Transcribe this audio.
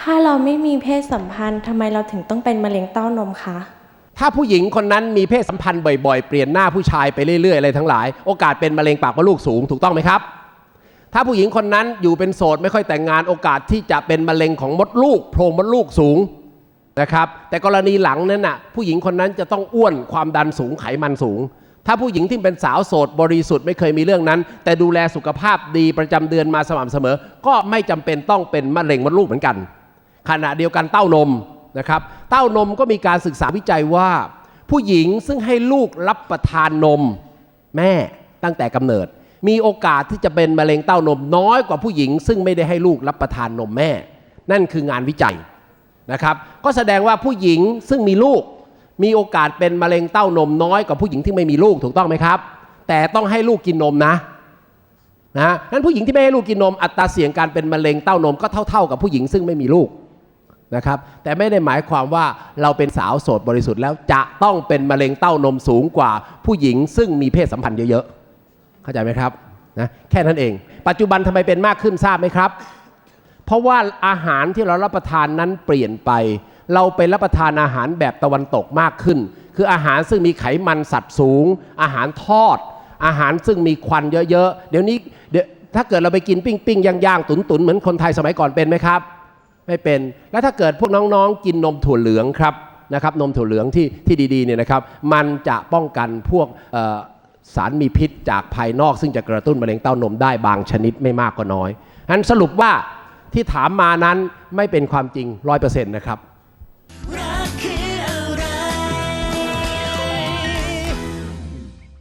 ถ้าเราไม่มีเพศสัมพันธ์ทำไมเราถึงต้องเป็นมะเร็งเต้านมคะ ถ้าผู้หญิงคนนั้นมีเพศสัมพันธ์บ่อยๆ เปลี่ยนหน้าผู้ชายไปเรื่อยๆอะไรทั้งหลาย โอกาสเป็นมะเร็งปากมดลูกสูงถูกต้องไหมครับ ถ้าผู้หญิงคนนั้นอยู่เป็นโสดไม่ค่อยแต่งงานโอกาสที่จะเป็นมะเร็งของมดลูกโพรงมดลูกสูงนะครับ แต่กรณีหลังนั้นน่ะผู้หญิงคนนั้นจะต้องอ้วนความดันสูงไขมันสูง ถ้าผู้หญิงที่เป็นสาวโสดบริสุทธิ์ไม่เคยมีเรื่องนั้น แต่ดูแลสุขภาพดีประจำเดือนมาสม่ำเสมอ ก็ไม่จำเป็นต้องเป็นมะเร็งมดลูกเหมือนกัน ขณะเดียวกันเต้านมนะครับ เต้านมก็มีการศึกษาวิจัยว่า ผู้หญิงซึ่งให้ลูกรับประทานนมแม่ตั้งแต่กำเนิด มีโอกาสที่จะเป็นมะเร็งเต้านมน้อยกว่าผู้หญิง ซึ่งไม่ได้ให้ลูกรับประทานนมแม่ นั่นคืองานวิจัยนะครับ ก็แสดงว่าผู้หญิงซึ่งมีลูก มีโอกาสเป็นมะเร็งเต้านมน้อยกว่าผู้หญิงที่ไม่มีลูกถูกต้องไหมครับ แต่ต้องให้ลูกกินนมนะนะนั้นผู้หญิงที่ไม่ให้ลูกกินนมอัตราเสี่ยงการเป็นมะเร็งเต้านมก็เท่า ๆ กับผู้หญิงซึ่งไม่มีลูก นะครับแต่ไม่ได้หมายความว่าเราเป็นสาวโสดบริสุทธิ์แล้วจะต้องเป็นมะเร็งเต้านมสูงกว่าผู้หญิง ซึ่งมีเพศสัมพันธ์เยอะๆ เข้าใจไหมครับนะแค่นั้นเอง ปัจจุบันทำไมเป็นมากขึ้นทราบไหมครับ เพราะว่าอาหารที่เรารับประทานนั้นเปลี่ยนไป เราไปรับประทานอาหารแบบตะวันตกมากขึ้น คืออาหารซึ่งมีไขมันสัตว์สูง อาหารทอด อาหารซึ่งมีควันเยอะๆเดี๋ยวนี้ถ้าเกิดเราไปกินปิ้งปิ้งย่างย่างตุนตุนๆเหมือนคนไทยสมัยก่อนเป็นไหมครับ ไม่เป็น แล้วถ้าเกิดพวกน้องๆ กินนมถั่วเหลืองครับนะครับนมถั่วเหลืองที่ที่ดีๆเนี่ยนะครับมันจะป้องกันพวกสารมีพิษจากภายนอก ซึ่งจะกระตุ้นมะเร็งเต้านมได้บางชนิดไม่มากก็น้อยฉะนั้นสรุปว่าที่ถามมานั้นไม่เป็นความจริงร้อยเปอร์เซ็นต์นะครับ